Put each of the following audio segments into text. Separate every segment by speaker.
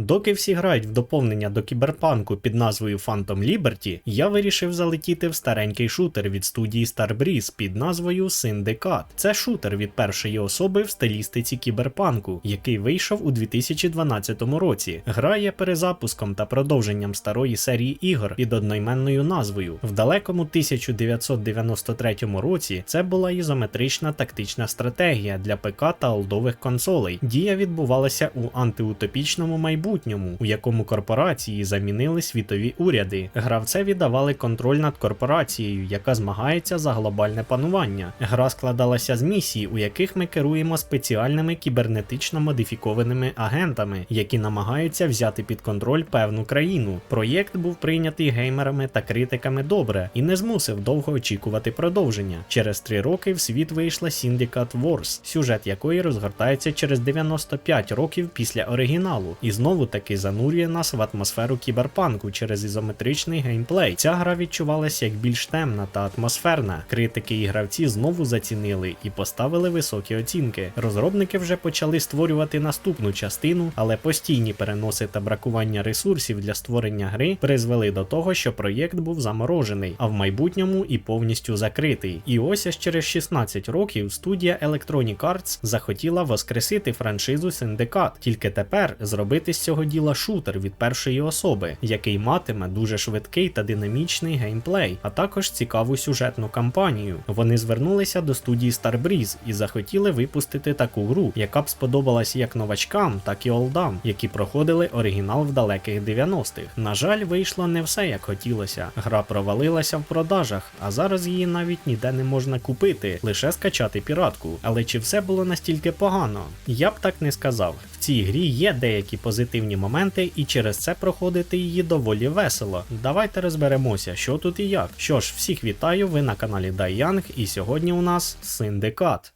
Speaker 1: Доки всі грають в доповнення до кіберпанку під назвою Phantom Liberty, я вирішив залетіти в старенький шутер від студії Starbreeze під назвою Syndicate. Це шутер від першої особи в стилістиці кіберпанку, який вийшов у 2012 році. Гра є перезапуском та продовженням старої серії ігор під одноіменною назвою. В далекому 1993 році це була ізометрична тактична стратегія для ПК та олдових консолей. Дія відбувалася у антиутопічному майбутньому, у якому корпорації замінили світові уряди. Гравцеві давали контроль над корпорацією, яка змагається за глобальне панування. Гра складалася з місій, у яких ми керуємо спеціальними кібернетично модифікованими агентами, які намагаються взяти під контроль певну країну. Проєкт був прийнятий геймерами та критиками добре і не змусив довго очікувати продовження. Через три роки в світ вийшла Syndicate Wars, сюжет якої розгортається через 95 років після оригіналу, і знову таки занурює нас в атмосферу кіберпанку через ізометричний геймплей. Ця гра відчувалася як більш темна та атмосферна. Критики і гравці знову зацінили і поставили високі оцінки. Розробники вже почали створювати наступну частину, але постійні переноси та бракування ресурсів для створення гри призвели до того, що проєкт був заморожений, а в майбутньому і повністю закритий. І ось аж через 16 років студія Electronic Arts захотіла воскресити франшизу Syndicate, тільки тепер зробити цього діла шутер від першої особи, який матиме дуже швидкий та динамічний геймплей, а також цікаву сюжетну кампанію. Вони звернулися до студії Starbreeze і захотіли випустити таку гру, яка б сподобалась як новачкам, так і олдам, які проходили оригінал в далеких 90-х. На жаль, вийшло не все як хотілося. Гра провалилася в продажах, а зараз її навіть ніде не можна купити, лише скачати піратку. Але чи все було настільки погано? Я б так не сказав. В цій грі є деякі позитивні моменти, і через це проходити її доволі весело. Давайте розберемося, що тут і як. Що ж, всіх вітаю, ви на каналі Дайянг, і сьогодні у нас Синдикат.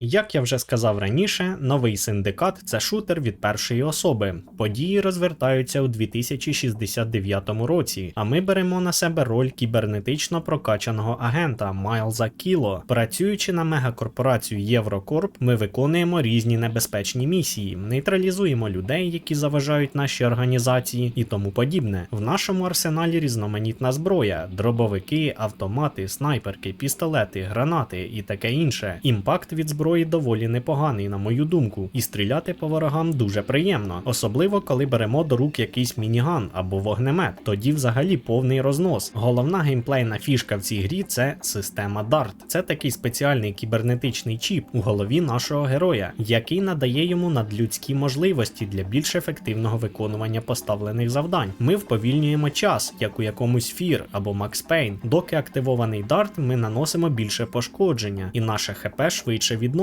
Speaker 1: Як я вже сказав раніше, новий синдикат це шутер від першої особи. Події розвертаються у 2069 році, а ми беремо на себе роль кібернетично прокачаного агента Майлза Кіло. Працюючи на мегакорпорацію Єврокорп, ми виконуємо різні небезпечні місії, нейтралізуємо людей, які заважають нашій організації і тому подібне. В нашому арсеналі різноманітна зброя, дробовики, автомати, снайперки, пістолети, гранати і таке інше. Імпакт від зброї доволі непоганий, на мою думку, і стріляти по ворогам дуже приємно, особливо коли беремо до рук якийсь мініган або вогнемет. Тоді взагалі повний рознос. Головна геймплейна фішка в цій грі це система DART. Це такий спеціальний кібернетичний чіп у голові нашого героя, який надає йому надлюдські можливості для більш ефективного виконування поставлених завдань. Ми вповільнюємо час, як у якомусь фір або Max Payne. Доки активований DART, ми наносимо більше пошкодження, і наше ХП швидше відновлюється.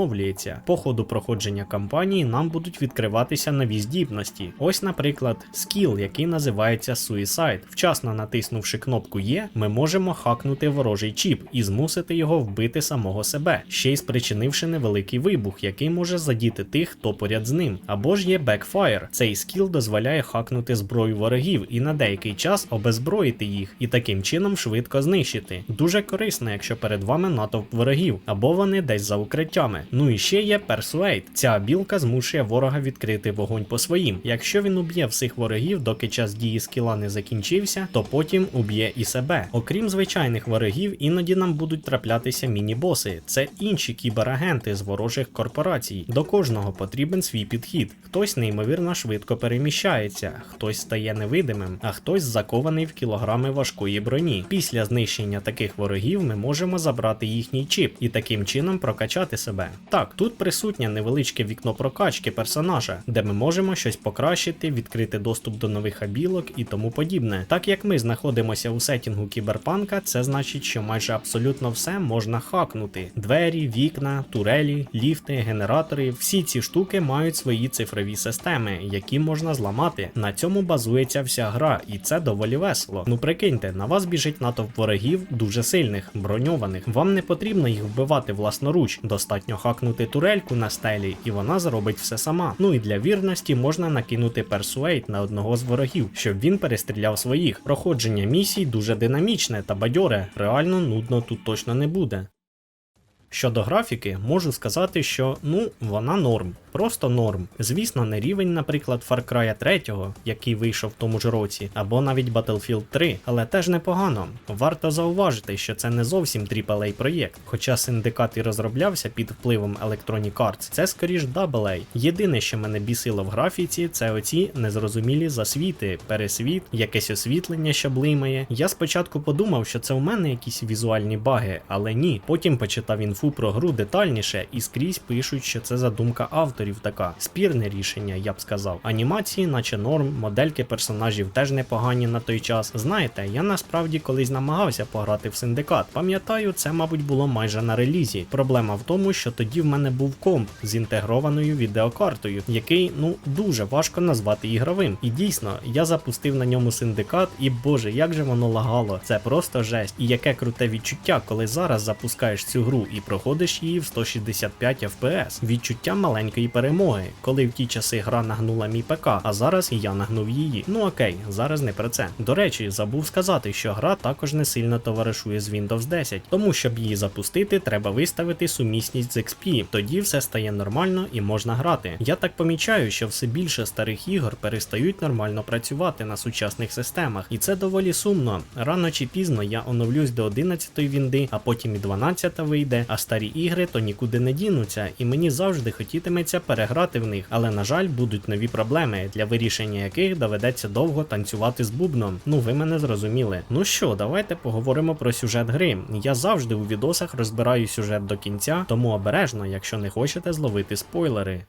Speaker 1: По ходу проходження кампанії нам будуть відкриватися нові здібності. Ось, наприклад, скіл, який називається Suicide. Вчасно натиснувши кнопку Є, ми можемо хакнути ворожий чіп і змусити його вбити самого себе, ще й спричинивши невеликий вибух, який може задіти тих, хто поряд з ним. Або ж є Backfire. Цей скіл дозволяє хакнути зброю ворогів і на деякий час обезброїти їх і таким чином швидко знищити. Дуже корисно, якщо перед вами натовп ворогів, або вони десь за укриттями. Ну і ще є Persuade. Ця білка змушує ворога відкрити вогонь по своїм. Якщо він уб'є всіх ворогів, доки час дії скіла не закінчився, то потім уб'є і себе. Окрім звичайних ворогів, іноді нам будуть траплятися міні-боси. Це інші кіберагенти з ворожих корпорацій. До кожного потрібен свій підхід. Хтось неймовірно швидко переміщається, хтось стає невидимим, а хтось закований в кілограми важкої броні. Після знищення таких ворогів ми можемо забрати їхній чіп і таким чином прокачати себе. Так, тут присутнє невеличке вікно прокачки персонажа, де ми можемо щось покращити, відкрити доступ до нових абілок і тому подібне. Так як ми знаходимося у сетінгу кіберпанка, це значить, що майже абсолютно все можна хакнути: двері, вікна, турелі, ліфти, генератори. Всі ці штуки мають свої цифрові системи, які можна зламати. На цьому базується вся гра, і це доволі весело. Ну прикиньте, на вас біжить натовп ворогів дуже сильних, броньованих. Вам не потрібно їх вбивати власноруч, достатньо хакнути турельку на стелі, і вона зробить все сама. Ну і для вірності можна накинути персуейт на одного з ворогів, щоб він перестріляв своїх. Проходження місій дуже динамічне та бадьоре, реально нудно тут точно не буде. Щодо графіки, можу сказати, що ну вона норм. Просто норм. Звісно, не рівень, наприклад, Far Cry 3, який вийшов в тому ж році, або навіть Battlefield 3, але теж непогано. Варто зауважити, що це не зовсім AAA проєкт, хоча синдикат і розроблявся під впливом Electronic Arts, це скоріш AA. Єдине, що мене бісило в графіці, це оці незрозумілі засвіти, пересвіт, якесь освітлення, що блимає. Я спочатку подумав, що це у мене якісь візуальні баги, але ні. Потім почитав інфу про гру детальніше і скрізь пишуть, що це задумка авторів така. Спірне рішення, я б сказав. Анімації, наче норм, модельки персонажів теж непогані на той час. Знаєте, я насправді колись намагався пограти в синдикат. Пам'ятаю, це, мабуть, було майже на релізі. Проблема в тому, що тоді в мене був комп з інтегрованою відеокартою, який ну дуже важко назвати ігровим. І дійсно, я запустив на ньому синдикат, і боже, як же воно лагало. Це просто жесть. І яке круте відчуття, коли зараз запускаєш цю гру і проходиш її в 165 FPS. Відчуття маленької перемоги, коли в ті часи гра нагнула мій ПК, а зараз я нагнув її. Ну окей, зараз не про це. До речі, забув сказати, що гра також не сильно товаришує з Windows 10, тому щоб її запустити, треба виставити сумісність з XP. Тоді все стає нормально і можна грати. Я так помічаю, що все більше старих ігор перестають нормально працювати на сучасних системах, і це доволі сумно. Рано чи пізно я оновлюсь до 11-ї вінди, а потім і 12-та вийде, а старі ігри то нікуди не дінуться, і мені завжди хотітиметься переграти в них. Але на жаль, будуть нові проблеми, для вирішення яких доведеться довго танцювати з бубном. Ну ви мене зрозуміли. Ну що, давайте поговоримо про сюжет гри. Я завжди у відосах розбираю сюжет до кінця, тому обережно, якщо не хочете зловити спойлери.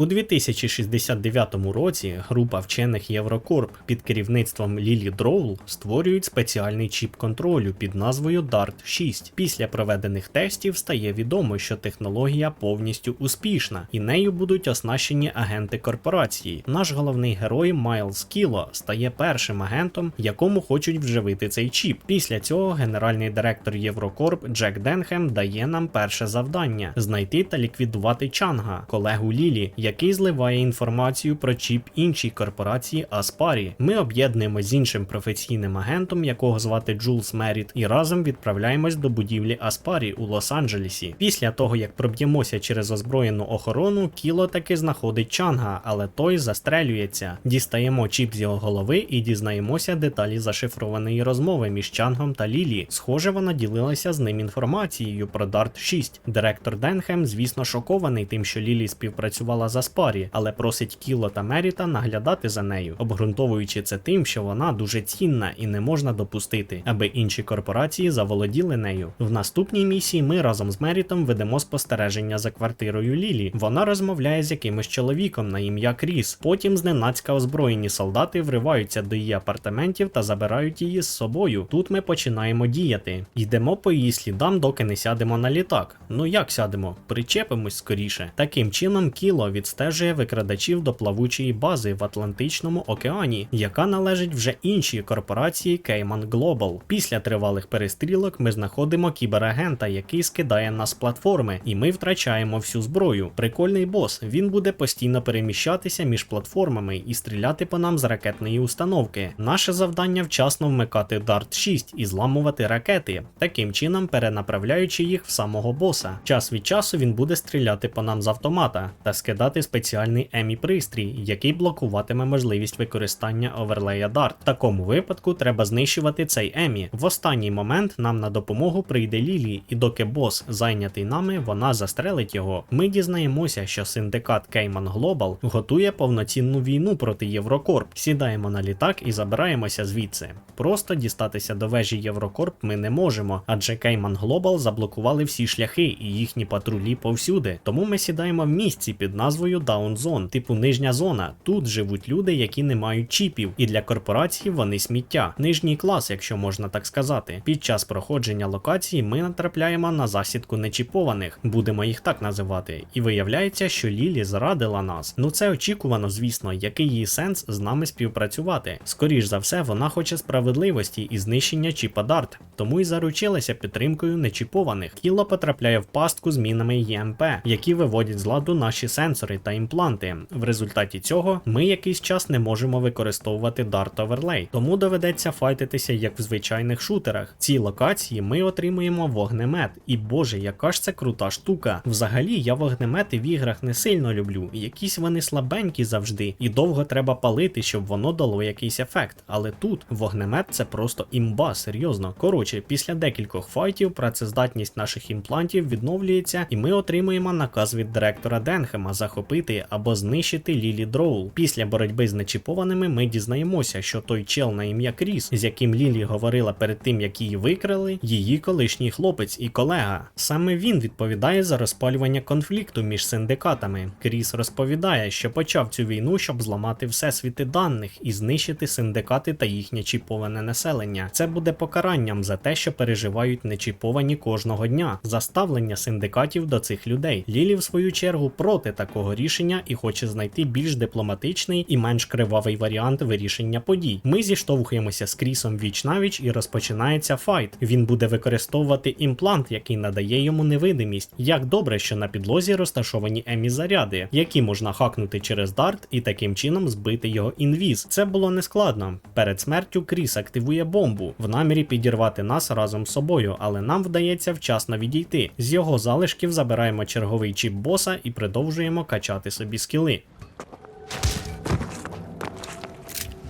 Speaker 1: У 2069 році група вчених Єврокорп під керівництвом Лілі Дроул створюють спеціальний чіп контролю під назвою DART 6. Після проведених тестів стає відомо, що технологія повністю успішна, і нею будуть оснащені агенти корпорації. Наш головний герой Майлз Кіло стає першим агентом, якому хочуть вживити цей чіп. Після цього генеральний директор Єврокорп Джек Денхем дає нам перше завдання знайти та ліквідувати Чанга, колегу Лілі який зливає інформацію про чіп іншій корпорації Аспарі. Ми об'єднуємось з іншим професійним агентом, якого звати Джулс Меріт, і разом відправляємось до будівлі Аспарі у Лос-Анджелесі. Після того, як проб'ємося через озброєну охорону, кіло таки знаходить Чанга, але той застрелюється. Дістаємо чіп з його голови і дізнаємося деталі зашифрованої розмови між Чангом та Лілі. Схоже, вона ділилася з ним інформацією про Дарт 6. Директор Денхем, звісно, шокований тим, що Лілі співпрацювала за Спарі, але просить Кіло та Меріта наглядати за нею, обґрунтовуючи це тим, що вона дуже цінна і не можна допустити, аби інші корпорації заволоділи нею. В наступній місії ми разом з Мерітом ведемо спостереження за квартирою Лілі. Вона розмовляє з якимось чоловіком на ім'я Кріс. Потім зненацька озброєні солдати вриваються до її апартаментів та забирають її з собою. Тут ми починаємо діяти. Йдемо по її слідам, доки не сядемо на літак. Ну як сядемо? Причепимось скоріше. Таким чином, Кіло відстежує викрадачів до плавучої бази в Атлантичному океані, яка належить вже іншій корпорації Cayman Global. Після тривалих перестрілок ми знаходимо кіберагента, який скидає нас з платформи, і ми втрачаємо всю зброю. Прикольний бос. Він буде постійно переміщатися між платформами і стріляти по нам з ракетної установки. Наше завдання вчасно вмикати Dart 6 і зламувати ракети, таким чином перенаправляючи їх в самого боса. Час від часу він буде стріляти по нам з автомата та скидати спеціальний емі пристрій, який блокуватиме можливість використання оверлея Dart. В такому випадку треба знищувати цей емі. В останній момент нам на допомогу прийде Лілі, і доки бос зайнятий нами, вона застрелить його. Ми дізнаємося, що синдикат Cayman Global готує повноцінну війну проти Єврокорп. Сідаємо на літак і забираємося звідси. Просто дістатися до вежі Єврокорп ми не можемо, адже Cayman Global заблокували всі шляхи і їхні патрулі повсюди. Тому ми сідаємо в місці під назвою Down Zone, типу нижня зона. Тут живуть люди, які не мають чіпів, і для корпорації вони сміття. Нижній клас, якщо можна так сказати. Під час проходження локації ми натрапляємо на засідку нечіпованих, будемо їх так називати. І виявляється, що Лілі зрадила нас. Ну це очікувано, звісно, який її сенс з нами співпрацювати. Скоріш за все, вона хоче справедливості і знищення чіпа Дарт, тому й заручилася підтримкою нечіпованих. Кіло потрапляє в пастку з мінами ЄМП, які виводять з ладу наші сенсори детектори та імпланти. В результаті цього ми якийсь час не можемо використовувати Dart Overlay, тому доведеться файтитися як в звичайних шутерах. Ці локації ми отримуємо вогнемет. І боже, яка ж це крута штука. Взагалі, я вогнемети в іграх не сильно люблю. Якісь вони слабенькі завжди, і довго треба палити, щоб воно дало якийсь ефект. Але тут вогнемет це просто імба, серйозно. Коротше, після декількох файтів працездатність наших імплантів відновлюється, і ми отримуємо наказ від директора Денхема захопити або знищити Лілі Дроул. Після боротьби з нечіпованими ми дізнаємося, що той чел на ім'я Кріс, з яким Лілі говорила перед тим, як її викрали, її колишній хлопець і колега. Саме він відповідає за розпалювання конфлікту між синдикатами. Кріс розповідає, що почав цю війну, щоб зламати всесвіти даних і знищити синдикати та їхнє чіповане населення. Це буде покаранням за те, що переживають нечіповані кожного дня, за ставлення синдикатів до цих людей. Лілі, в свою чергу, проти такого рішення і хоче знайти більш дипломатичний і менш кривавий варіант вирішення подій. Ми зіштовхуємося з Крісом віч навіч і розпочинається файт. Він буде використовувати імплант, який надає йому невидимість. Як добре, що на підлозі розташовані емі заряди, які можна хакнути через дарт і таким чином збити його інвіз. Це було нескладно. Перед смертю Кріс активує бомбу в намірі підірвати нас разом з собою, але нам вдається вчасно відійти. З його залишків забираємо черговий чіп боса і продовжуємо качати собі скіли.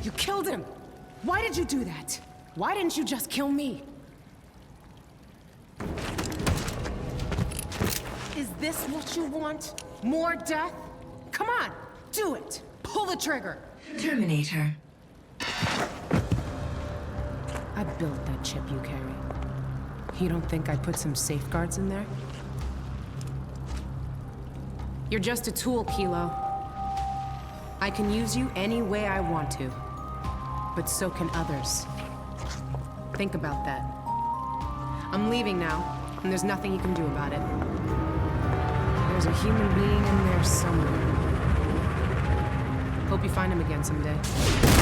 Speaker 2: You killed him! Why did you do that? Why didn't you just kill me? Is this what you want? More death? Come on, do it! Pull the trigger!
Speaker 3: Terminator.
Speaker 2: I built that chip you carry. You don't think I put some safeguards in there? You're just a tool, Kilo. I can use you any way I want to. But so can others. Think about that. I'm leaving now, and there's nothing you can do about it. There's a human being in there somewhere. Hope you find him again someday.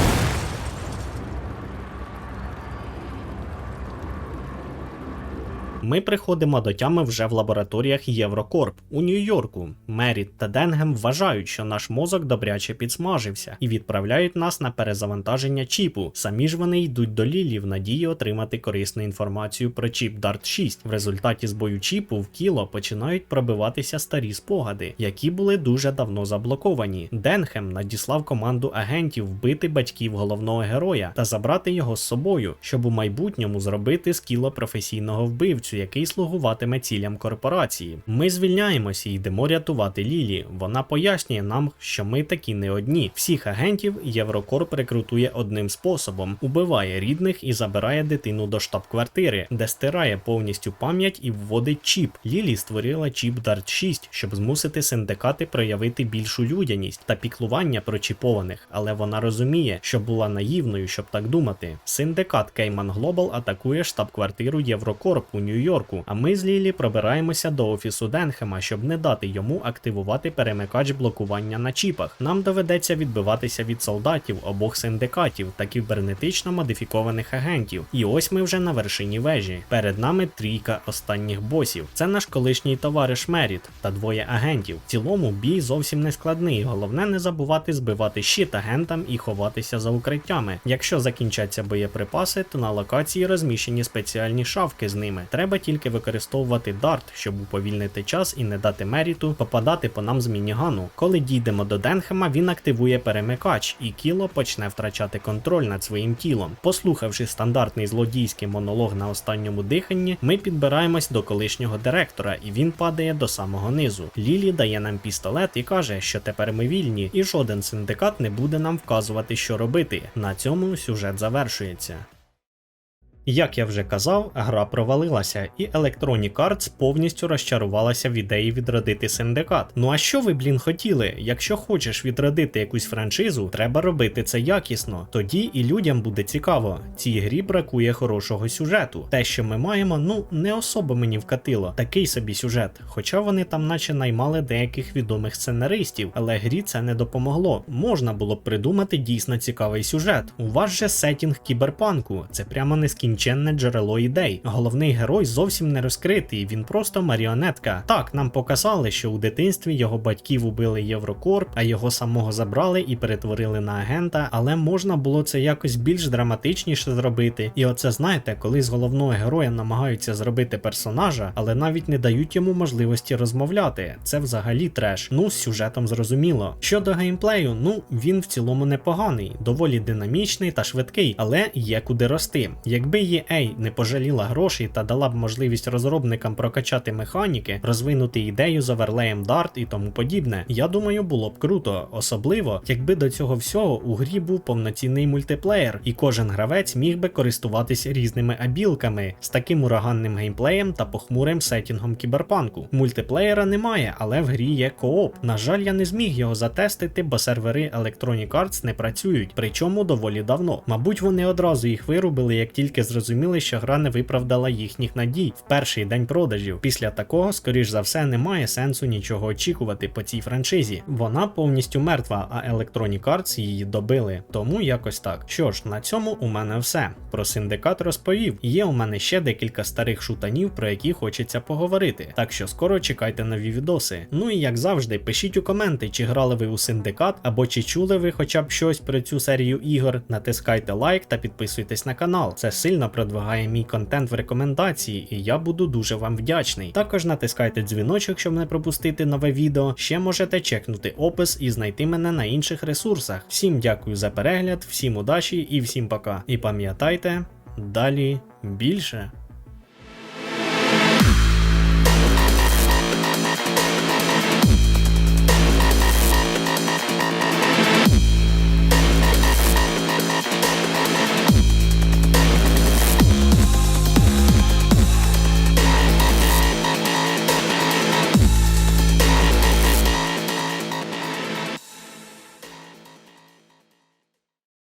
Speaker 1: Ми приходимо до тями вже в лабораторіях Єврокорп у Нью-Йорку. Меріт та Денгем вважають, що наш мозок добряче підсмажився і відправляють нас на перезавантаження чіпу. Самі ж вони йдуть до Лілі в надії отримати корисну інформацію про чіп Dart 6. В результаті збою чіпу в кіло починають пробиватися старі спогади, які були дуже давно заблоковані. Денхем надіслав команду агентів вбити батьків головного героя та забрати його з собою, щоб у майбутньому зробити з кіло професійного вбивцю, який слугуватиме цілям корпорації. Ми звільняємося і йдемо рятувати Лілі. Вона пояснює нам, що ми такі не одні. Всіх агентів Єврокорп рекрутує одним способом: убиває рідних і забирає дитину до штаб-квартири, де стирає повністю пам'ять і вводить чіп. Лілі створила чіп Dart 6, щоб змусити синдикати проявити більшу людяність та піклування про чіпованих, але вона розуміє, що була наївною, щоб так думати. Синдикат Кейман Глобал атакує штаб-квартиру Єврокорп у Нью-Йорку, а ми з Лілі пробираємося до офісу Денхема, щоб не дати йому активувати перемикач блокування на чіпах. Нам доведеться відбиватися від солдатів обох синдикатів та кібернетично модифікованих агентів. І ось ми вже на вершині вежі. Перед нами трійка останніх босів. Це наш колишній товариш Меріт та двоє агентів. В цілому бій зовсім не складний. Головне не забувати збивати щит агентам і ховатися за укриттями. Якщо закінчаться боєприпаси, то на локації розміщені спеціальні шавки з ними. Треба тільки використовувати дарт, щоб уповільнити час і не дати Меріту попадати по нам з мінігану. Коли дійдемо до Денхема, він активує перемикач, і кіло почне втрачати контроль над своїм тілом. Послухавши стандартний злодійський монолог на останньому диханні, ми підбираємось до колишнього директора, і він падає до самого низу. Лілі дає нам пістолет і каже, що тепер ми вільні, і жоден синдикат не буде нам вказувати, що робити. На цьому сюжет завершується. Як я вже казав, гра провалилася, і Electronic Arts повністю розчарувалася в ідеї відродити синдикат. Ну а що ви, блін, хотіли? Якщо хочеш відродити якусь франшизу, треба робити це якісно. Тоді і людям буде цікаво. Цій грі бракує хорошого сюжету. Те, що ми маємо, ну не особо мені вкатило. Такий собі сюжет. Хоча вони там, наче наймали деяких відомих сценаристів, але грі це не допомогло. Можна було б придумати дійсно цікавий сюжет. У вас же сетінг кіберпанку, це прямо не скін нескінченне джерело ідей. Головний герой зовсім не розкритий, він просто маріонетка. Так, нам показали, що у дитинстві його батьків убили Єврокорп, а його самого забрали і перетворили на агента, але можна було це якось більш драматичніше зробити. І оце знаєте, коли з головного героя намагаються зробити персонажа, але навіть не дають йому можливості розмовляти. Це взагалі треш. Ну, з сюжетом зрозуміло. Щодо геймплею, ну він в цілому непоганий, доволі динамічний та швидкий, але є куди рости. Якби EA не пожаліла грошей та дала б можливість розробникам прокачати механіки, розвинути ідею з оверлеєм Dart і тому подібне, я думаю, було б круто, особливо якби до цього всього у грі був повноцінний мультиплеєр, і кожен гравець міг би користуватись різними абілками з таким ураганним геймплеєм та похмурим сетінгом кіберпанку. Мультиплеєра немає, але в грі є кооп. На жаль, я не зміг його затестити, бо сервери Electronic Arts не працюють, причому доволі давно. Мабуть, вони одразу їх вирубили, як тільки зрозуміли, що гра не виправдала їхніх надій в перший день продажів. Після такого, скоріш за все, немає сенсу нічого очікувати по цій франшизі. Вона повністю мертва, а Electronic Arts її добили. Тому якось так. Що ж, на цьому у мене все. Про синдикат розповів. Є у мене ще декілька старих шутанів, про які хочеться поговорити. Так що скоро чекайте нові відоси. Ну і як завжди, пишіть у коменти, чи грали ви у синдикат, або чи чули ви хоча б щось про цю серію ігор. Натискайте лайк та підписуйтесь на канал. Це сильно продвигає мій контент в рекомендації, і я буду дуже вам вдячний. Також натискайте дзвіночок, щоб не пропустити нове відео. Ще можете чекнути опис і знайти мене на інших ресурсах. Всім дякую за перегляд, всім удачі і всім пока. І пам'ятайте, далі більше.